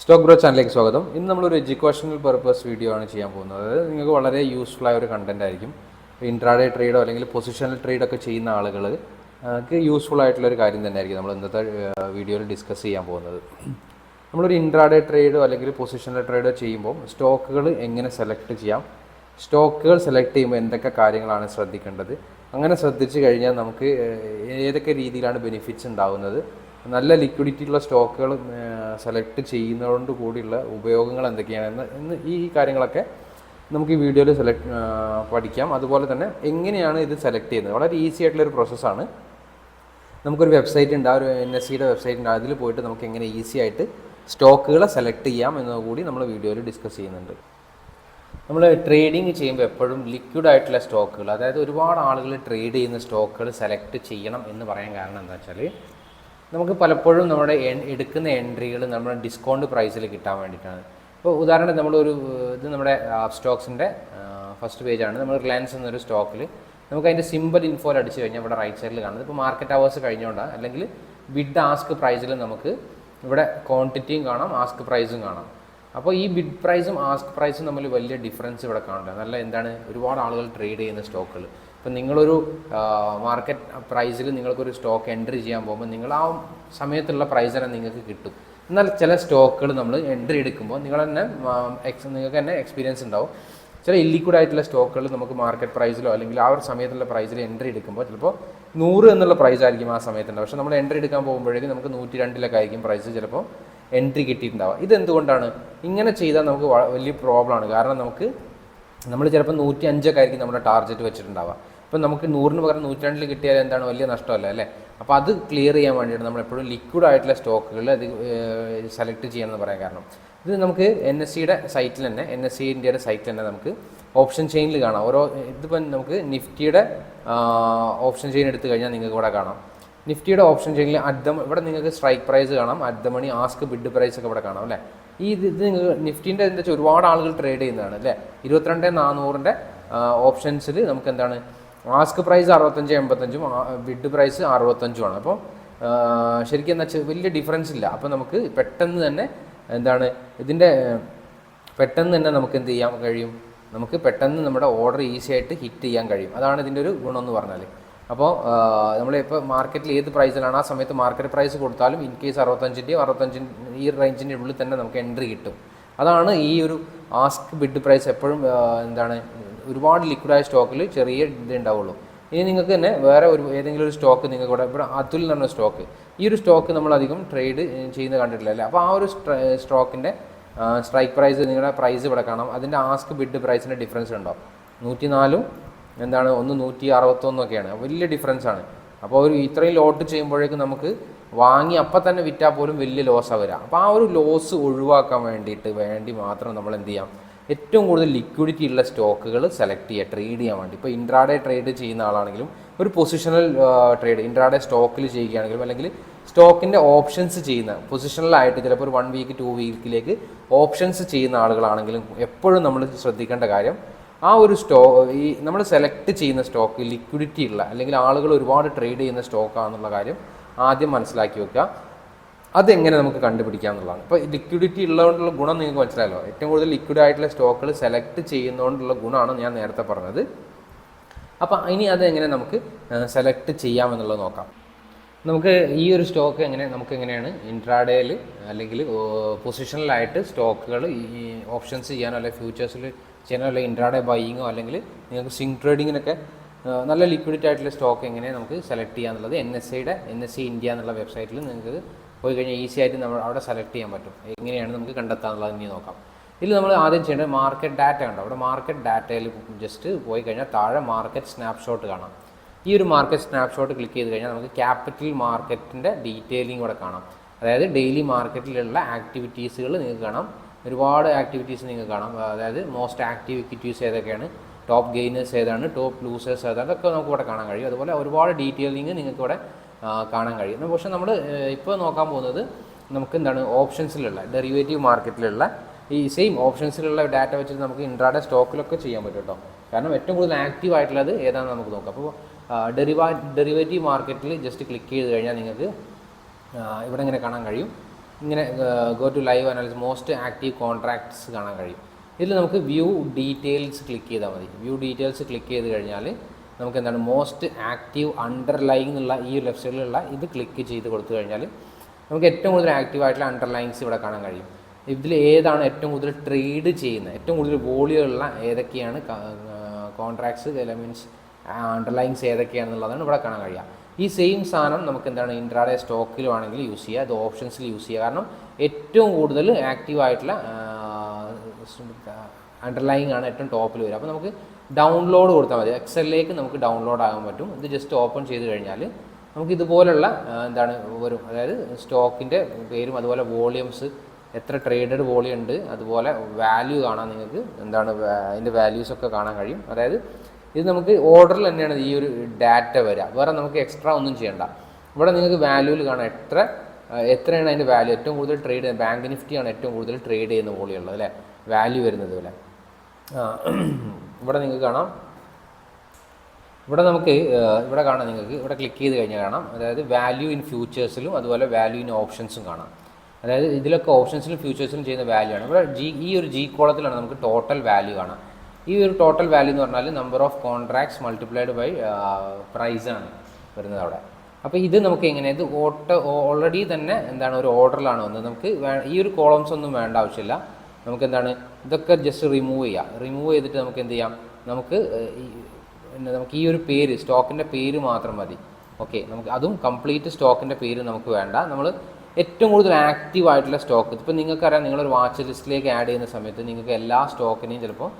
Stock bro ചാനലിലേക്ക് സ്വാഗതം. ഇന്ന് നമ്മളൊരു എഡ്യൂക്കേഷണൽ പർപ്പസ് വീഡിയോ ആണ് ചെയ്യാൻ പോകുന്നത്. അതായത് നിങ്ങൾക്ക് വളരെ യൂസ്ഫുൾ ആയ ഒരു കണ്ടന്റ് ആയിരിക്കും ഇൻട്രാഡേ ട്രേഡോ അല്ലെങ്കിൽ പൊസിഷണൽ ട്രേഡ് ഒക്കെ ചെയ്യുന്ന ആളുകൾ യൂസ്ഫുൾ ആയിട്ടുള്ള ഒരു കാര്യം തന്നെയായിരിക്കും നമ്മൾ ഇന്നത്തെ വീഡിയോയിൽ ഡിസ്കസ് ചെയ്യാൻ പോകുന്നത്. നമ്മളൊരു ഇൻട്രാഡേ ട്രേഡോ അല്ലെങ്കിൽ പൊസിഷണൽ ട്രേഡോ ചെയ്യുമ്പോൾ സ്റ്റോക്കുകൾ എങ്ങനെ സെലക്ട് ചെയ്യാം? സ്റ്റോക്കുകൾ സെലക്ട് ചെയ്യുമ്പോൾ എന്തൊക്കെ കാര്യങ്ങളാണ് ശ്രദ്ധിക്കേണ്ടത്? അങ്ങനെ ശ്രദ്ധിച്ചു കഴിഞ്ഞാൽ നമുക്ക് ഏതൊക്കെ രീതിയിലാണ് ബെനിഫിറ്റ്സ് ഉണ്ടാകുന്നത് നല്ല ലിക്വിഡിറ്റി ഉള്ള സ്റ്റോക്കുകൾ സെലക്ട് ചെയ്യുന്നതുകൊണ്ട് കൂടിയുള്ള ഉപയോഗങ്ങൾ എന്തൊക്കെയാണ്? എന്ന് ഈ കാര്യങ്ങളൊക്കെ നമുക്ക് ഈ വീഡിയോയിൽ സെലക്ട് പഠിക്കാം. അതുപോലെ തന്നെ എങ്ങനെയാണ് ഇത് സെലക്ട് ചെയ്യുന്നത്? വളരെ ഈസി ആയിട്ടുള്ളൊരു പ്രോസസ്സാണ് നമുക്കൊരു വെബ്സൈറ്റ് ഉണ്ട് ആ ഒരു എൻ എസ് സിയുടെ വെബ്സൈറ്റ് ഉണ്ട്. അതിൽ പോയിട്ട് നമുക്ക് എങ്ങനെ ഈസി ആയിട്ട് സ്റ്റോക്കുകളെ സെലക്ട് ചെയ്യാം എന്നത് കൂടി നമ്മൾ വീഡിയോയിൽ ഡിസ്കസ് ചെയ്യുന്നുണ്ട്. നമ്മൾ ട്രേഡിങ് ചെയ്യുമ്പോൾ എപ്പോഴും ലിക്വിഡ് ആയിട്ടുള്ള സ്റ്റോക്കുകൾ അതായത് ഒരുപാട് ആളുകൾ ട്രേഡ് ചെയ്യുന്ന സ്റ്റോക്കുകൾ സെലക്ട് ചെയ്യണം എന്ന് പറയാൻ കാരണം എന്താ വെച്ചാൽ നമുക്ക് പലപ്പോഴും നമ്മുടെ എടുക്കുന്ന എൻട്രികൾ നമ്മുടെ ഡിസ്കൗണ്ട് പ്രൈസിൽ കിട്ടാൻ വേണ്ടിയിട്ടാണ്. ഇപ്പോൾ ഉദാഹരണം നമ്മളൊരു ഇത് നമ്മുടെ സ്റ്റോക്സിന്റെ ഫസ്റ്റ് പേജാണ് നമ്മൾ റിലയൻസ് എന്നൊരു സ്റ്റോക്കിൽ നമുക്ക് അതിന്റെ സിമ്പിൾ ഇൻഫോയിൽ അടിച്ച് കഴിഞ്ഞാൽ ഇവിടെ റൈറ്റ് സൈഡിൽ കാണുന്നത്. ഇപ്പോൾ മാർക്കറ്റ് അവേഴ്സ് കഴിഞ്ഞുകൊണ്ടാണ് അല്ലെങ്കിൽ ബിഡ് ആസ്ക് പ്രൈസിൽ നമുക്ക് ഇവിടെ ക്വാണ്ടിറ്റിയും കാണാം ആസ്ക് പ്രൈസും കാണാം. അപ്പോൾ ഈ ബിഡ് പ്രൈസും ആസ്ക് പ്രൈസും തമ്മിൽ വലിയ ഡിഫറൻസ് ഇവിടെ കാണുന്നുണ്ട്. നല്ല എന്താണ് ഒരുപാട് ആളുകൾ ട്രേഡ് ചെയ്യുന്ന സ്റ്റോക്കുകൾ ഇപ്പം നിങ്ങളൊരു മാർക്കറ്റ് പ്രൈസിൽ നിങ്ങൾക്കൊരു സ്റ്റോക്ക് എൻട്രി ചെയ്യാൻ പോകുമ്പോൾ നിങ്ങൾ ആ സമയത്തുള്ള പ്രൈസ് തന്നെ നിങ്ങൾക്ക് കിട്ടും. എന്നാൽ ചില സ്റ്റോക്കുകൾ നമ്മൾ എൻട്രി എടുക്കുമ്പോൾ നിങ്ങൾ തന്നെ എക്സ് നിങ്ങൾക്ക് തന്നെ എക്സ്പീരിയൻസ് ഉണ്ടാവും. ചില ഇല്ലിക്വിഡ് ആയിട്ടുള്ള സ്റ്റോക്കുകൾ നമുക്ക് മാർക്കറ്റ് പ്രൈസിലോ അല്ലെങ്കിൽ ആ ഒരു സമയത്തുള്ള പ്രൈസിൽ എൻട്രി എടുക്കുമ്പോൾ ചിലപ്പോൾ നൂറ് എന്നുള്ള പ്രൈസ് ആയിരിക്കും ആ സമയത്തുണ്ടാവും പക്ഷേ നമ്മൾ എൻട്രി എടുക്കാൻ പോകുമ്പോഴേക്കും നമുക്ക് നൂറ്റി രണ്ടിലൊക്കെ ആയിരിക്കും പ്രൈസ് ചിലപ്പോൾ എൻട്രി കിട്ടിയിട്ടുണ്ടാവുക. ഇതെന്തുകൊണ്ടാണ്? ഇങ്ങനെ ചെയ്താൽ നമുക്ക് വലിയ പ്രോബ്ലമാണ് കാരണം നമുക്ക് നമ്മൾ ചിലപ്പോൾ നൂറ്റി അഞ്ചൊക്കെ ആയിരിക്കും നമ്മുടെ ടാർഗറ്റ് വെച്ചിട്ടുണ്ടാവുക. ഇപ്പം നമുക്ക് നൂറിന് പകരം നൂറ്റാണ്ടിൽ കിട്ടിയാൽ എന്താണ് വലിയ നഷ്ടമല്ല അല്ലേ? അപ്പോൾ അത് ക്ലിയർ ചെയ്യാൻ വേണ്ടിയിട്ട് നമ്മൾ എപ്പോഴും ലിക്വിഡ് ആയിട്ടുള്ള സ്റ്റോക്കുകൾ അത് സെലക്ട് ചെയ്യണമെന്ന് പറയാൻ കാരണം. ഇത് നമുക്ക് എൻ എസ് സിയുടെ സൈറ്റിൽ തന്നെ എൻ എസ് സി ഇന്ത്യയുടെ സൈറ്റിൽ തന്നെ നമുക്ക് ഓപ്ഷൻ ചെയിനിൽ കാണാം. ഓരോ ഇതിപ്പം നമുക്ക് നിഫ്റ്റിയുടെ ഓപ്ഷൻ ചെയിൻ എടുത്തു കഴിഞ്ഞാൽ നിങ്ങൾക്ക് ഇവിടെ കാണാം. നിഫ്റ്റിയുടെ ഓപ്ഷൻ ചെയിനിൽ അറ്റ് ഇവിടെ നിങ്ങൾക്ക് സ്ട്രൈക്ക് പ്രൈസ് കാണാം at the money ask bid price ഒക്കെ ഇവിടെ കാണാം അല്ലേ? ഈ ഇത് ഇത് നിങ്ങൾക്ക് നിഫ്റ്റിന്റെ എന്താ വെച്ചാൽ ഒരുപാട് ആളുകൾ ട്രേഡ് ചെയ്യുന്നതാണ് അല്ലേ? ഇരുപത്തിരണ്ട് നാനൂറിന്റെ ഓപ്ഷൻസിൽ നമുക്ക് എന്താണ് ആസ്ക് പ്രൈസ് അറുപത്തഞ്ച് എൺപത്തഞ്ചും ബിഡ് പ്രൈസ് അറുപത്തഞ്ചുമാണ്. അപ്പോൾ ശരിക്കും എന്താ വെച്ചാൽ വലിയ ഡിഫറൻസ് ഇല്ല. അപ്പോൾ നമുക്ക് പെട്ടെന്ന് തന്നെ എന്താണ് ഇതിന്റെ പെട്ടെന്ന് തന്നെ നമുക്ക് എന്ത് ചെയ്യാൻ കഴിയും? നമുക്ക് പെട്ടെന്ന് നമ്മുടെ ഓർഡർ ഈസി ആയിട്ട് ഹിറ്റ് ചെയ്യാൻ കഴിയും. അതാണ് ഇതിന്റെ ഒരു ഗുണം എന്ന് പറഞ്ഞാൽ അപ്പോൾ നമ്മൾ ഇപ്പോൾ മാർക്കറ്റിൽ ഏത് പ്രൈസിലാണ് ആ സമയത്ത് മാർക്കറ്റ് പ്രൈസ് കൊടുത്താലും ഇൻ കേസ് അറുപത്തഞ്ചിന്റെയും അറുപത്തഞ്ചിന്റെ ഈ റേഞ്ചിന്റെ ഉള്ളിൽ തന്നെ നമുക്ക് എൻട്രി കിട്ടും. അതാണ് ഈ ഒരു ആസ്ക് ബിഡ് പ്രൈസ് എപ്പോഴും എന്താണ് ഒരുപാട് ലിക്വിഡായ സ്റ്റോക്കിൽ ചെറിയ ഇത് ഉണ്ടാവുള്ളൂ. ഇനി നിങ്ങൾക്ക് തന്നെ വേറെ ഒരു ഏതെങ്കിലും ഒരു സ്റ്റോക്ക് നിങ്ങൾക്ക് ഇവിടെ ഇവിടെ അതുൽ എന്ന് പറഞ്ഞ സ്റ്റോക്ക് ഈ ഒരു സ്റ്റോക്ക് നമ്മൾ അധികം ട്രേഡ് ചെയ്യുന്ന കണ്ടിട്ടില്ല അല്ലേ? അപ്പോൾ ആ ഒരു സ്റ്റോക്കിന്റെ സ്ട്രൈക്ക് പ്രൈസ് നിങ്ങളുടെ പ്രൈസ് ഇവിടെ കാണാം. അതിന്റെ ആസ്ക് ബിഡ് പ്രൈസിന്റെ ഡിഫറൻസ് ഉണ്ടാവും നൂറ്റി നാലും എന്താണ് ഒന്ന് നൂറ്റി അറുപത്തൊന്നൊക്കെയാണ് വലിയ ഡിഫറൻസ് ആണ്. അപ്പോൾ ഒരു ഇത്രയും ലോട്ട് ചെയ്യുമ്പോഴേക്കും നമുക്ക് വാങ്ങി അപ്പം തന്നെ വിറ്റാൽ പോലും വലിയ ലോസ് വരിക അപ്പോൾ ആ ഒരു ലോസ് ഒഴിവാക്കാൻ വേണ്ടിയിട്ട് വേണ്ടി മാത്രം നമ്മൾ എന്ത് ചെയ്യാം? ഏറ്റവും കൂടുതൽ ലിക്വിഡിറ്റി ഉള്ള സ്റ്റോക്കുകൾ സെലക്ട് ചെയ്യുക ട്രേഡ് ചെയ്യാൻ വേണ്ടി. ഇപ്പോൾ ഇൻട്രാഡേ ട്രേഡ് ചെയ്യുന്ന ആളാണെങ്കിലും ഒരു പൊസിഷണൽ ട്രേഡ് ഇൻട്രാഡേ സ്റ്റോക്കിൽ ചെയ്യുകയാണെങ്കിലും അല്ലെങ്കിൽ സ്റ്റോക്കിന്റെ ഓപ്ഷൻസ് ചെയ്യുന്ന പൊസിഷണലായിട്ട് ചിലപ്പോൾ ഒരു വൺ വീക്ക് ടു വീക്കിലേക്ക് ഓപ്ഷൻസ് ചെയ്യുന്ന ആളുകളാണെങ്കിലും എപ്പോഴും നമ്മൾ ശ്രദ്ധിക്കേണ്ട കാര്യം ആ ഒരു സ്റ്റോ ഈ നമ്മൾ സെലക്ട് ചെയ്യുന്ന സ്റ്റോക്ക് ലിക്വിഡിറ്റി ഉള്ള അല്ലെങ്കിൽ ആളുകൾ ഒരുപാട് ട്രേഡ് ചെയ്യുന്ന സ്റ്റോക്കാണെന്നുള്ള കാര്യം ആദ്യം മനസ്സിലാക്കി വെക്കുക. അതെങ്ങനെ നമുക്ക് കണ്ടുപിടിക്കാം എന്നുള്ളതാണ്. ഇപ്പോൾ ലിക്വിഡിറ്റി ഉള്ളതുകൊണ്ടുള്ള ഗുണം നിങ്ങൾക്ക് മനസ്സിലായല്ലോ. ഏറ്റവും കൂടുതൽ ലിക്വിഡ് ആയിട്ടുള്ള സ്റ്റോക്കുകൾ സെലക്ട് ചെയ്യുന്നതുകൊണ്ടുള്ള ഗുണമാണ് ഞാൻ നേരത്തെ പറഞ്ഞത്. അപ്പോൾ ഇനി അതെങ്ങനെ നമുക്ക് സെലക്ട് ചെയ്യാമെന്നുള്ളത് നോക്കാം. നമുക്ക് ഈ ഒരു സ്റ്റോക്ക് എങ്ങനെ നമുക്ക് എങ്ങനെയാണ് ഇൻട്രാഡേയിൽ അല്ലെങ്കിൽ പൊസിഷനിലായിട്ട് സ്റ്റോക്കുകൾ ഈ ഓപ്ഷൻസ് ചെയ്യാനോ അല്ലെങ്കിൽ ഫ്യൂച്ചേഴ്സിൽ ചെയ്യാനോ അല്ലെങ്കിൽ ഇൻട്രാഡേ ബൈയിങ്ങോ അല്ലെങ്കിൽ നിങ്ങൾക്ക് സ്വിംഗ് ട്രേഡിങ്ങിനൊക്കെ നല്ല ലിക്വിഡിറ്റി ആയിട്ടുള്ള സ്റ്റോക്ക് എങ്ങനെ നമുക്ക് സെലക്ട് ചെയ്യാന്നുള്ളത് എൻ എസ് സിയുടെ എൻ എസ് സി ഇന്ത്യ എന്നുള്ള വെബ്സൈറ്റിൽ നിങ്ങൾക്ക് പോയി കഴിഞ്ഞാൽ ഈസി ആയിട്ട് നമ്മൾ അവിടെ സെലക്ട് ചെയ്യാൻ പറ്റും. എങ്ങനെയാണ് നമുക്ക് കണ്ടെത്താന്നുള്ളത് ഇനി നോക്കാം. ഇതിൽ നമ്മൾ ആദ്യം ചെയ്യേണ്ടത് മാർക്കറ്റ് ഡാറ്റ ഉണ്ട് അവിടെ മാർക്കറ്റ് ഡാറ്റയിൽ ജസ്റ്റ് പോയി കഴിഞ്ഞാൽ താഴെ മാർക്കറ്റ് സ്നാപ്ഷോട്ട് കാണാം. ഈ ഒരു മാർക്കറ്റ് സ്നാപ്ഷോട്ട് ക്ലിക്ക് ചെയ്ത് കഴിഞ്ഞാൽ നമുക്ക് ക്യാപിറ്റൽ മാർക്കറ്റിന്റെ ഡീറ്റെയിലിംഗ് ഇവിടെ കാണാം. അതായത് ഡെയിലി മാർക്കറ്റിലുള്ള ആക്ടിവിറ്റീസുകൾ നിങ്ങൾക്ക് കാണാം. ഒരുപാട് ആക്ടിവിറ്റീസ് നിങ്ങൾക്ക് കാണാം. അതായത് മോസ്റ്റ് ആക്റ്റീവ് ഇക്വിറ്റീസ് ഏതൊക്കെയാണ്? ടോപ്പ് ഗെയിനേഴ്സ് ഏതാണ്? ടോപ്പ് ലൂസേഴ്സ് ഏതാണ്? അതൊക്കെ നമുക്ക് ഇവിടെ കാണാൻ കഴിയും. അതുപോലെ ഒരുപാട് ഡീറ്റെയിലിംഗ് നിങ്ങൾക്ക് ഇവിടെ കാണാൻ കഴിയും. പക്ഷേ നമ്മൾ ഇപ്പോൾ നോക്കാൻ പോകുന്നത് നമുക്ക് എന്താണ് ഓപ്ഷൻസിലുള്ള ഡെറിവേറ്റീവ് മാർക്കറ്റിലുള്ള ഈ സെയിം ഓപ്ഷൻസിലുള്ള ഡാറ്റ വെച്ചിട്ട് നമുക്ക് ഇൻട്രാഡേ സ്റ്റോക്കിലൊക്കെ ചെയ്യാൻ പറ്റും കേട്ടോ. കാരണം ഏറ്റവും കൂടുതൽ ആക്റ്റീവ് ആയിട്ടുള്ളത് ഏതാണെന്ന് നമുക്ക് നോക്കാം. അപ്പോൾ ഡെറിവാ ഡെറിവേറ്റീവ് മാർക്കറ്റിൽ ജസ്റ്റ് ക്ലിക്ക് ചെയ്ത് കഴിഞ്ഞാൽ നിങ്ങൾക്ക് ഇവിടെ ഇങ്ങനെ കാണാൻ കഴിയും. ഇങ്ങനെ go to live analysis most active contracts കാണാൻ കഴിയും. ഇതിൽ നമുക്ക് വ്യൂ ഡീറ്റെയിൽസ് ക്ലിക്ക് ചെയ്താൽ മതി. വ്യൂ ഡീറ്റെയിൽസ് ക്ലിക്ക് ചെയ്ത് കഴിഞ്ഞാൽ നമുക്ക് എന്താണ് മോസ്റ്റ് ആക്റ്റീവ് അണ്ടർലൈൻ എന്നുള്ള ഈ ലെഫ്റ്റ് സൈഡിലുള്ള ഇത് ക്ലിക്ക് ചെയ്ത് കൊടുത്തു കഴിഞ്ഞാൽ നമുക്ക് ഏറ്റവും കൂടുതൽ ആക്റ്റീവ് ആയിട്ടുള്ള അണ്ടർലൈൻസ് ഇവിടെ കാണാൻ കഴിയും. ഇതിൽ ഏതാണ് ഏറ്റവും കൂടുതൽ ട്രേഡ് ചെയ്യുന്നത്? ഏറ്റവും കൂടുതൽ വോളിയുള്ള ഏതൊക്കെയാണ് കോൺട്രാക്ട്സ് മീൻസ് അണ്ടർലൈൻസ് ഏതൊക്കെയാണെന്നുള്ളതാണ് ഇവിടെ കാണാൻ കഴിയുക. ഈ സെയിം സാധനം നമുക്ക് എന്താണ് ഇൻട്രാഡേ സ്റ്റോക്കിലും ആണെങ്കിൽ യൂസ് ചെയ്യുക അത് ഓപ്ഷൻസിൽ യൂസ് ചെയ്യുക കാരണം ഏറ്റവും കൂടുതൽ ആക്റ്റീവ് ആയിട്ടുള്ള അണ്ടർലൈങ് ആണ് ഏറ്റവും ടോപ്പിൽ വരിക. അപ്പോൾ നമുക്ക് ഡൗൺലോഡ് കൊടുത്താൽ മതി. എക്സലിലേക്ക് നമുക്ക് ഡൗൺലോഡ് ആകാൻ പറ്റും. ഇത് ജസ്റ്റ് ഓപ്പൺ ചെയ്ത് കഴിഞ്ഞാൽ നമുക്ക് ഇതുപോലുള്ള എന്താണ് വരും. അതായത് സ്റ്റോക്കിന്റെ പേരും അതുപോലെ വോളിയംസ് എത്ര ട്രേഡഡ് വോളിയം ഉണ്ട് അതുപോലെ വാല്യൂ കാണാൻ നിങ്ങൾക്ക് എന്താണ് അതിന്റെ വാല്യൂസൊക്കെ കാണാൻ കഴിയും. അതായത് ഇത് നമുക്ക് ഓർഡറിൽ തന്നെയാണ് ഈ ഒരു ഡാറ്റ വരിക. വേറെ നമുക്ക് എക്സ്ട്രാ ഒന്നും ചെയ്യണ്ട. ഇവിടെ നിങ്ങൾക്ക് വാല്യൂവിൽ കാണാം എത്ര എത്രയാണ് അതിന്റെ വാല്യൂ ഏറ്റവും കൂടുതൽ ട്രേഡ് ചെയ്യുന്നത് ബാങ്ക് നിഫ്റ്റിയാണ് ഏറ്റവും കൂടുതൽ ട്രേഡ് ചെയ്യുന്ന വോളിയുള്ളത് അല്ലേ? വാല്യൂ വരുന്നത് ആ, ഇവിടെ നിങ്ങൾക്ക് കാണാം. ഇവിടെ നമുക്ക് ഇവിടെ കാണാം നിങ്ങൾക്ക്. ഇവിടെ ക്ലിക്ക് ചെയ്ത് കഴിഞ്ഞാൽ കാണാം. അതായത് വാല്യൂ ഇൻ ഫ്യൂച്ചേഴ്സിലും അതുപോലെ വാല്യൂ ഇൻ ഓപ്ഷൻസും കാണാം. അതായത് ഇതിലൊക്കെ ഓപ്ഷൻസിലും ഫ്യൂച്ചേഴ്സിലും ചെയ്യുന്ന വാല്യൂ ആണ്. ഇവിടെ ജി ഈ ഒരു ജി കോളത്തിലാണ് നമുക്ക് ടോട്ടൽ വാല്യൂ കാണാം. ഈ ഒരു ടോട്ടൽ വാല്യൂ എന്ന് പറഞ്ഞാൽ number of contracts multiplied by പ്രൈസാണ് വരുന്നത് അവിടെ. അപ്പോൾ ഇത് നമുക്ക് എങ്ങനെ ഇത് ഓട്ടോ ഓൾറെഡി തന്നെ എന്താണ് ഒരു ഓർഡറിലാണ് വന്നത്. നമുക്ക് ഈ ഒരു കോളംസ് ഒന്നും വേണ്ട ആവശ്യമില്ല. നമുക്ക് എന്താണ് ഇതൊക്കെ ജസ്റ്റ് റിമൂവ് ചെയ്യാം. റിമൂവ് ചെയ്തിട്ട് നമുക്ക് എന്ത് ചെയ്യാം? നമുക്ക് നമുക്ക് ഈ ഒരു പേര് സ്റ്റോക്കിന്റെ പേര് മാത്രം മതി. ഓക്കെ നമുക്ക് അതും കംപ്ലീറ്റ് സ്റ്റോക്കിന്റെ പേര് നമുക്ക് വേണ്ട. നമ്മൾ ഏറ്റവും കൂടുതൽ ആക്റ്റീവ് ആയിട്ടുള്ള സ്റ്റോക്ക്. ഇപ്പം നിങ്ങൾക്കറിയാം നിങ്ങളൊരു വാച്ച് ലിസ്റ്റിലേക്ക് ആഡ് ചെയ്യുന്ന സമയത്ത് നിങ്ങൾക്ക് എല്ലാ സ്റ്റോക്കിനെയും ചിലപ്പോൾ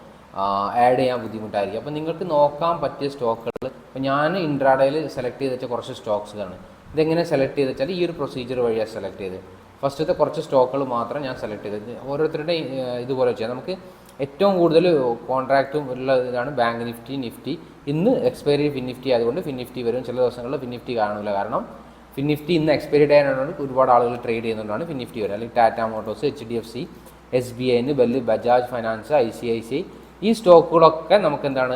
ആഡ് ചെയ്യാൻ ബുദ്ധിമുട്ടായിരിക്കും. അപ്പോൾ നിങ്ങൾക്ക് നോക്കാൻ പറ്റിയ സ്റ്റോക്കുകൾ ഇപ്പോൾ ഞാൻ ഇൻട്രാഡയിൽ സെലക്ട് ചെയ്ത് വെച്ച കുറച്ച് സ്റ്റോക്സുകളാണ്. ഇതെങ്ങനെ സെലക്ട് ചെയ്ത് വെച്ചാൽ ഈ ഒരു പ്രൊസീജിയർ വഴിയാണ് സെലക്ട് ചെയ്ത് ഫസ്റ്റത്തെ കുറച്ച് സ്റ്റോക്കുകൾ മാത്രം ഞാൻ സെലക്ട് ചെയ്തത്. ഓരോരുത്തരുടെയും ഏഹ്, ഇതുപോലെ ചെയ്യാം. നമുക്ക് ഏറ്റവും കൂടുതൽ കോൺട്രാക്റ്റും ഉള്ള ഇതാണ് ബാങ്ക് നിഫ്റ്റി നിഫ്റ്റി. ഇന്ന് എക്സ്പയറി ഫിൻ നിഫ്റ്റി ആയതുകൊണ്ട് ഫിൻ നിഫ്റ്റി വരും. ചില ദിവസങ്ങളിൽ ഫിൻ നിഫ്റ്റി കാണില്ല കാരണം ഫിൻ നിഫ്റ്റി ഇന്ന് എക്സ്പയറി ഡേ ആയതുകൊണ്ട് ഒരുപാട് ആളുകൾ ട്രേഡ് ചെയ്യുന്നതുകൊണ്ടാണ് ഫിൻ നിഫ്റ്റി വരുന്നത് അല്ലെങ്കിൽ Tata Motors H D F C S B I bell Bajaj Finance I C I C. I സ്റ്റോക്കുകളൊക്കെ നമുക്ക് എന്താണ്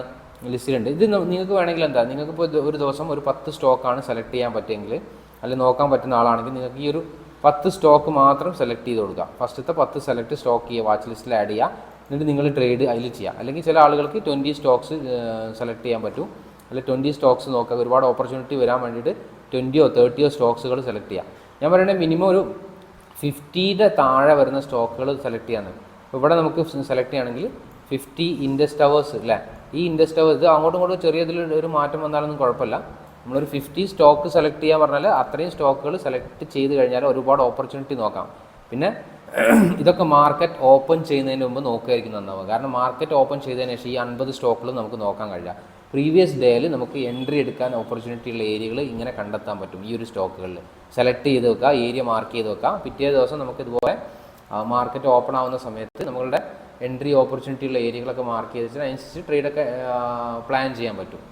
ലിസ്റ്റിലുണ്ട്. ഇത് നിങ്ങൾക്ക് വേണമെങ്കിൽ എന്താ? നിങ്ങൾക്ക് ഇപ്പോൾ ഒരു ദിവസം ഒരു പത്ത് സ്റ്റോക്കാണ് സെലക്ട് ചെയ്യാൻ പറ്റിയെങ്കിൽ അല്ലെങ്കിൽ നോക്കാൻ പറ്റുന്ന ആളാണെങ്കിൽ നിങ്ങൾക്ക് ഈ ഒരു പത്ത് സ്റ്റോക്ക് മാത്രം സെലക്ട് ചെയ്ത് കൊടുക്കുക. ഫസ്റ്റത്തെ പത്ത് സെലക്ട് സ്റ്റോക്ക് ചെയ്യുക വാച്ച് ലിസ്റ്റിൽ ആഡ് ചെയ്യുക. എന്നിട്ട് നിങ്ങൾ ട്രേഡ് അതിൽ ചെയ്യുക. അല്ലെങ്കിൽ ചില ആളുകൾക്ക് ട്വന്റി സ്റ്റോക്സ് സെലക്ട് ചെയ്യാൻ പറ്റും. അല്ലെങ്കിൽ ട്വന്റി സ്റ്റോക്സ് നോക്കുക. ഒരുപാട് ഓപ്പർച്യൂണിറ്റി വരാൻ വേണ്ടിയിട്ട് ട്വന്റിയോ തേർട്ടിയോ സ്റ്റോക്സുകൾ സെലക്ട് ചെയ്യുക. ഞാൻ പറയുന്നത് മിനിമം ഒരു ഫിഫ്റ്റിയുടെ താഴെ വരുന്ന സ്റ്റോക്കുകൾ സെലക്ട് ചെയ്യാൻ അപ്പോൾ ഇവിടെ നമുക്ക് സെലക്ട് ചെയ്യുകയാണെങ്കിൽ ഫിഫ്റ്റി ഇൻഡസ്റ്റ് അവേഴ്സ് അല്ലേ ഈ ഇൻഡസ്റ്റ് അവേഴ്സ് അങ്ങോട്ടും ഇങ്ങോട്ടും ചെറിയ ഇതിൽ ഒരു മാറ്റം വന്നാലൊന്നും കുഴപ്പമില്ല. നമ്മളൊരു ഫിഫ്റ്റി സ്റ്റോക്ക് സെലക്ട് ചെയ്യാൻ പറഞ്ഞാൽ അത്രയും സ്റ്റോക്കുകൾ സെലക്ട് ചെയ്ത് കഴിഞ്ഞാൽ ഒരുപാട് ഓപ്പർച്യൂണിറ്റി നോക്കാം. പിന്നെ ഇതൊക്കെ മാർക്കറ്റ് ഓപ്പൺ ചെയ്യുന്നതിന് മുമ്പ് നോക്കുകയായിരിക്കും നന്നാവുക. കാരണം മാർക്കറ്റ് ഓപ്പൺ ചെയ്തതിന് ശേഷം ഈ അൻപത് സ്റ്റോക്കുകൾ നമുക്ക് നോക്കാൻ കഴിയില്ല പ്രീവിയസ് ഡേയിൽ നമുക്ക് എൻട്രി എടുക്കാൻ ഓപ്പർച്യൂണിറ്റി ഉള്ള ഏരിയകൾ ഇങ്ങനെ കണ്ടെത്താൻ പറ്റും ഈ ഒരു സ്റ്റോക്കുകളിൽ സെലക്ട് ചെയ്ത് വെക്കുക ഏരിയ മാർക്ക് ചെയ്ത് വെക്കുക പിറ്റേ ദിവസം നമുക്ക് ഇതുപോലെ മാർക്കറ്റ് ഓപ്പൺ ആവുന്ന സമയത്ത് നമ്മളുടെ എൻട്രി ഓപ്പർച്യൂണിറ്റി ഉള്ള ഏരിയകളൊക്കെ മാർക്ക് ചെയ്ത് വെച്ചാൽ അതിനനുസരിച്ച് ട്രേഡൊക്കെ പ്ലാൻ ചെയ്യാൻ പറ്റും.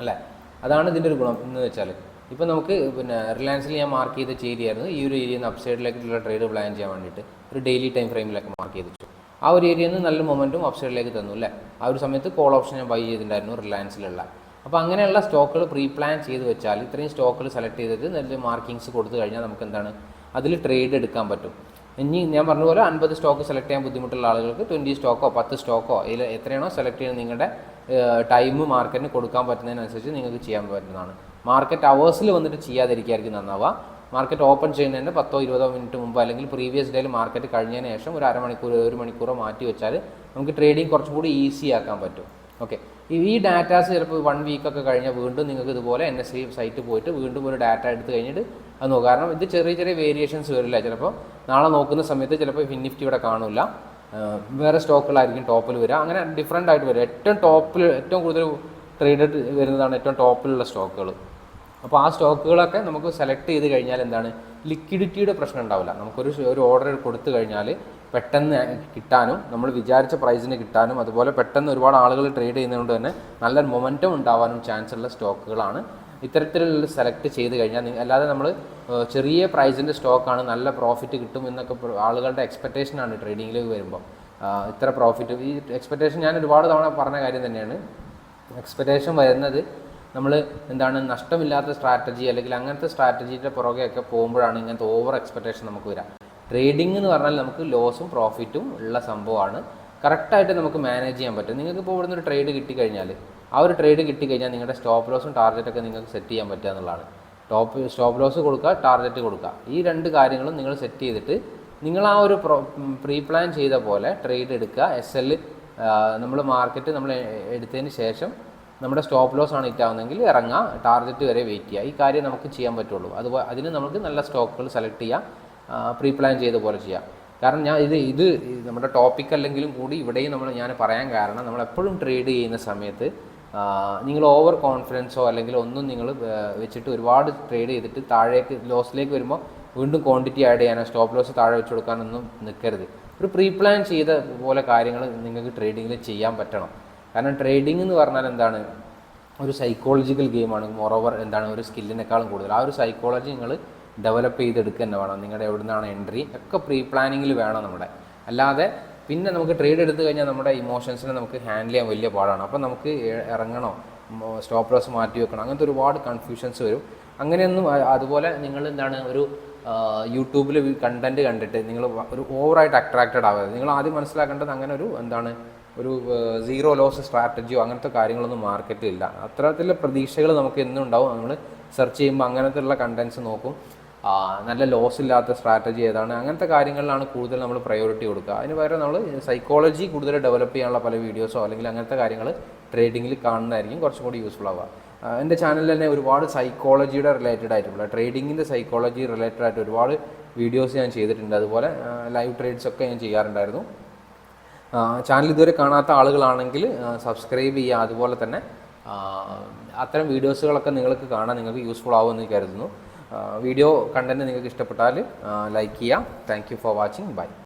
അല്ലേ? അതാണ് ഇതിന്റെ ഒരു ഗുണം എന്ന് വെച്ചാൽ ഇപ്പോൾ നമുക്ക് പിന്നെ റിലയൻസിൽ ഞാൻ മാർക്ക് ചെയ്ത ഏരിയ ആയിരുന്നു ഈ ഒരു ഏരിയയിൽ നിന്ന് അപ്സൈഡിലേക്കുള്ള ട്രേഡ് പ്ലാൻ ചെയ്യാൻ വേണ്ടിയിട്ട് ഒരു ഡെയിലി ടൈം ഫ്രെയിമിലൊക്കെ മാർക്ക് ചെയ്ത് വെച്ചു. ആ ഒരു ഏരിയയിൽ നിന്ന് നല്ല മൊമെന്റും അപ്സൈഡിലേക്ക് തന്നു അല്ലേ? ആ ഒരു സമയത്ത് കോൾ ഓപ്ഷൻ ഞാൻ ബൈ ചെയ്തിട്ടുണ്ടായിരുന്നു റിലയൻസിലുള്ള. അപ്പോൾ അങ്ങനെയുള്ള സ്റ്റോക്കുകൾ പ്രീ പ്ലാൻ ചെയ്ത് വെച്ചാൽ ഇത്രയും സ്റ്റോക്കുകൾ സെലക്ട് ചെയ്തിട്ട് നല്ല മാർക്കിങ്സ് കൊടുത്തു കഴിഞ്ഞാൽ നമുക്ക് എന്താണ്? അതിൽ ട്രേഡ് എടുക്കാൻ പറ്റും. ഇനി ഞാൻ പറഞ്ഞ പോലെ അൻപത് സ്റ്റോക്ക് സെലക്ട് ചെയ്യാൻ ബുദ്ധിമുട്ടുള്ള ആളുകൾക്ക് ട്വന്റി സ്റ്റോക്കോ പത്ത് സ്റ്റോക്കോ ഇതിൽ എത്രയാണോ സെലക്ട് ചെയ്യുന്നത് നിങ്ങളുടെ ടൈം മാർക്കറ്റിന് കൊടുക്കാൻ പറ്റുന്നതിനനുസരിച്ച് നിങ്ങൾക്ക് ചെയ്യാൻ പറ്റുന്നതാണ്. മാർക്കറ്റ് അവേഴ്സിൽ വന്നിട്ട് ചെയ്യാതിരിക്കുകയായിരിക്കും നന്നാവുക. മാർക്കറ്റ് ഓപ്പൺ ചെയ്യുന്നതിന് പത്തോ ഇരുപതോ മിനിറ്റ് മുമ്പ് അല്ലെങ്കിൽ പ്രീവിയസ് ഡേയിൽ മാർക്കറ്റ് കഴിഞ്ഞതിന് ശേഷം ഒരു അരമണിക്കൂർ ഒരു മണിക്കൂറോ മാറ്റി വെച്ചാൽ നമുക്ക് ട്രേഡിംഗ് കുറച്ചും കൂടി ഈസി ആക്കാൻ പറ്റും. ഓക്കെ ഈ ഡാറ്റാസ് ചിലപ്പോൾ വൺ വീക്കൊക്കെ കഴിഞ്ഞാൽ വീണ്ടും നിങ്ങൾക്ക് ഇതുപോലെ എൻ എസ് സി സൈറ്റ് പോയിട്ട് വീണ്ടും ഒരു ഡാറ്റ എടുത്ത് കഴിഞ്ഞിട്ട് അത് നോക്കുക. കാരണം ഇത് ചെറിയ ചെറിയ വേരിയേഷൻസ് വരില്ല. ചിലപ്പോൾ നാളെ നോക്കുന്ന സമയത്ത് ചിലപ്പോൾ ഫിൻ നിഫ്റ്റി ഇവിടെ കാണില്ല വേറെ സ്റ്റോക്കുകളായിരിക്കും ടോപ്പിൽ വരിക. അങ്ങനെ ഡിഫറെന്റ് ആയിട്ട് വരും ഏറ്റവും ടോപ്പിൽ ഏറ്റവും കൂടുതൽ ട്രേഡഡ് വരുന്നതാണ് ഏറ്റവും ടോപ്പിലുള്ള സ്റ്റോക്കുകൾ. അപ്പോൾ ആ സ്റ്റോക്കുകളൊക്കെ നമുക്ക് സെലക്ട് ചെയ്ത് കഴിഞ്ഞാൽ എന്താണ്? ലിക്വിഡിറ്റിയുടെ പ്രശ്നം ഉണ്ടാവില്ല. നമുക്കൊരു ഒരു ഓർഡർ കൊടുത്തു കഴിഞ്ഞാൽ പെട്ടെന്ന് കിട്ടാനും നമ്മൾ വിചാരിച്ച പ്രൈസിന് കിട്ടാനും അതുപോലെ പെട്ടെന്ന് ഒരുപാട് ആളുകൾ ട്രേഡ് ചെയ്യുന്നതുകൊണ്ട് തന്നെ നല്ല മൊമെന്റം ഉണ്ടാവാനും ചാൻസ് ഉള്ള സ്റ്റോക്കുകളാണ് ഇത്തരത്തിലുള്ള സെലക്ട് ചെയ്ത് കഴിഞ്ഞാൽ അല്ലാതെ നമ്മൾ ചെറിയ പ്രൈസിന്റെ സ്റ്റോക്കാണ് നല്ല പ്രോഫിറ്റ് കിട്ടും എന്നൊക്കെ ആളുകളുടെ എക്സ്പെക്റ്റേഷനാണ് ട്രേഡിങ്ങിലേക്ക് വരുമ്പോൾ ഇത്ര പ്രോഫിറ്റ് ഈ എക്സ്പെക്റ്റേഷൻ ഞാൻ ഒരുപാട് തവണ പറഞ്ഞ കാര്യം തന്നെയാണ്. എക്സ്പെക്റ്റേഷൻ വരുന്നത് നമ്മൾ എന്താണ് നഷ്ടമില്ലാത്ത സ്ട്രാറ്റജി അല്ലെങ്കിൽ അങ്ങനത്തെ സ്ട്രാറ്റജിയുടെ പുറകെയൊക്കെ പോകുമ്പോഴാണ് ഇങ്ങനത്തെ ഓവർ എക്സ്പെക്റ്റേഷൻ നമുക്ക് വരാം. ട്രേഡിംഗ് എന്ന് പറഞ്ഞാൽ നമുക്ക് ലോസും പ്രോഫിറ്റും ഉള്ള സംഭവമാണ്. കറക്റ്റായിട്ട് നമുക്ക് മാനേജ് ചെയ്യാൻ പറ്റും. നിങ്ങൾക്ക് ഇപ്പോൾ ഇവിടുന്ന് ഒരു ട്രേഡ് കിട്ടിക്കഴിഞ്ഞാൽ ആ ഒരു ട്രേഡ് കിട്ടിക്കഴിഞ്ഞാൽ നിങ്ങളുടെ സ്റ്റോപ്പ് ലോസും ടാർഗറ്റൊക്കെ നിങ്ങൾക്ക് സെറ്റ് ചെയ്യാൻ പറ്റുക എന്നുള്ളതാണ്. ടോപ്പ് സ്റ്റോപ്പ് ലോസ് കൊടുക്കുക ടാർഗറ്റ് കൊടുക്കുക. ഈ രണ്ട് കാര്യങ്ങളും നിങ്ങൾ സെറ്റ് ചെയ്തിട്ട് നിങ്ങൾ ആ ഒരു പ്രീ പ്ലാൻ ചെയ്ത പോലെ ട്രേഡ് എടുക്കുക. എസ് എൽ നമ്മൾ മാർക്കറ്റ് നമ്മൾ എടുത്തതിന് ശേഷം നമ്മുടെ സ്റ്റോപ്പ് ലോസ് ആണ് ഇറ്റാവുന്നെങ്കിൽ ഇറങ്ങുക. ടാർഗറ്റ് വരെ വെയിറ്റ് ചെയ്യുക. ഈ കാര്യം നമുക്ക് ചെയ്യാൻ പറ്റുള്ളൂ. അതുപോലെ അതിന് നമുക്ക് നല്ല സ്റ്റോക്കുകൾ സെലക്ട് ചെയ്യുക പ്രീ പ്ലാൻ ചെയ്ത പോലെ ചെയ്യാം. കാരണം ഞാൻ ഇത് ഇത് നമ്മുടെ ടോപ്പിക് അല്ലെങ്കിലും കൂടി ഇവിടെയും നമ്മൾ ഞാൻ പറയാൻ കാരണം നമ്മൾ എപ്പോഴും ട്രേഡ് ചെയ്യുന്ന സമയത്ത് നിങ്ങൾ ഓവർ കോൺഫിഡൻസോ അല്ലെങ്കിൽ ഒന്നും നിങ്ങൾ വെച്ചിട്ട് ഒരുപാട് ട്രേഡ് ചെയ്തിട്ട് താഴേക്ക് ലോസിലേക്ക് വരുമ്പോൾ വീണ്ടും ക്വാണ്ടിറ്റി ആഡ് ചെയ്യാനോ സ്റ്റോപ്പ് ലോസ് താഴെ വെച്ച് കൊടുക്കാനൊന്നും നിൽക്കരുത് ഒരു പ്രീ പ്ലാൻ ചെയ്ത പോലെ കാര്യങ്ങൾ നിങ്ങൾക്ക് ട്രേഡിങ്ങിൽ ചെയ്യാൻ പറ്റണം. കാരണം ട്രേഡിംഗ് എന്ന് പറഞ്ഞാൽ എന്താണ്? ഒരു സൈക്കോളജിക്കൽ ഗെയിമാണ് മൊറോവർ എന്താണ്? ഒരു സ്കില്ലിനേക്കാളും കൂടുതൽ. ആ ഒരു സൈക്കോളജി നിങ്ങൾ ഡെവലപ്പ് ചെയ്തെടുക്കുക തന്നെ വേണം. നിങ്ങളുടെ എവിടെ നിന്നാണ് എൻട്രി ഒക്കെ പ്രീ പ്ലാനിങ്ങിൽ വേണം നമ്മുടെ. അല്ലാതെ പിന്നെ നമുക്ക് ട്രേഡ് എടുത്തു കഴിഞ്ഞാൽ നമ്മുടെ ഇമോഷൻസിനെ നമുക്ക് ഹാൻഡിൽ ചെയ്യാൻ വലിയ പാടാണ്. അപ്പോൾ നമുക്ക് ഇറങ്ങണോ? സ്റ്റോപ്പ് ലോസ് മാറ്റി വെക്കണം? അങ്ങനത്തെ ഒരുപാട് കൺഫ്യൂഷൻസ് വരും. അങ്ങനെയൊന്നും അതുപോലെ നിങ്ങൾ എന്താണ് ഒരു യൂട്യൂബിൽ കണ്ടന്റ് കണ്ടിട്ട് നിങ്ങൾ ഒരു ഓവറായിട്ട് അട്രാക്റ്റഡ് ആവരുത്. നിങ്ങൾ ആദ്യം മനസ്സിലാക്കേണ്ടത് അങ്ങനെ ഒരു എന്താണ് ഒരു സീറോ ലോസ് സ്ട്രാറ്റജിയോ അങ്ങനത്തെ കാര്യങ്ങളൊന്നും മാർക്കറ്റിൽ ഇല്ല. അത്തരത്തിലുള്ള പ്രതീക്ഷകൾ നമുക്ക് എന്നും ഉണ്ടാവും നമ്മൾ സെർച്ച് ചെയ്യുമ്പോൾ അങ്ങനത്തെ ഉള്ള കണ്ടൻസ് നോക്കും. നല്ല ലോസ് ഇല്ലാത്ത സ്ട്രാറ്റജി ഏതാണ്? അങ്ങനത്തെ കാര്യങ്ങളിലാണ് കൂടുതൽ നമ്മൾ പ്രയോറിറ്റി കൊടുക്കുക. അതിന് പകരം നമ്മൾ സൈക്കോളജി കൂടുതൽ ഡെവലപ്പ് ചെയ്യാനുള്ള പല വീഡിയോസോ അല്ലെങ്കിൽ അങ്ങനത്തെ കാര്യങ്ങൾ ട്രേഡിങ്ങിൽ കാണുന്നതായിരിക്കും കുറച്ചും കൂടി യൂസ്ഫുൾ ആവുക. എന്റെ ചാനലിൽ തന്നെ ഒരുപാട് സൈക്കോളജിയുടെ റിലേറ്റഡ് ആയിട്ടുള്ള ട്രേഡിങ്ങിന്റെ സൈക്കോളജി റിലേറ്റഡ് ആയിട്ട് ഒരുപാട് വീഡിയോസ് ഞാൻ ചെയ്തിട്ടുണ്ട്. അതുപോലെ ലൈവ് ട്രേഡ്സ് ഒക്കെ ഞാൻ ചെയ്യാറുണ്ടായിരുന്നു. ചാനൽ ഇതുവരെ കാണാത്ത ആളുകളാണെങ്കിൽ സബ്സ്ക്രൈബ് ചെയ്യുക. അതുപോലെ തന്നെ അത്തരം വീഡിയോസുകളൊക്കെ നിങ്ങൾക്ക് കാണാൻ നിങ്ങൾക്ക് യൂസ്ഫുൾ ആവുമെന്ന് കരുതുന്നു. വീഡിയോ കണ്ടന്റ് നിങ്ങൾക്ക് ഇഷ്ടപ്പെട്ടാൽ ലൈക്ക് ചെയ്യുക താങ്ക് ഫോർ വാച്ചിങ് ബൈ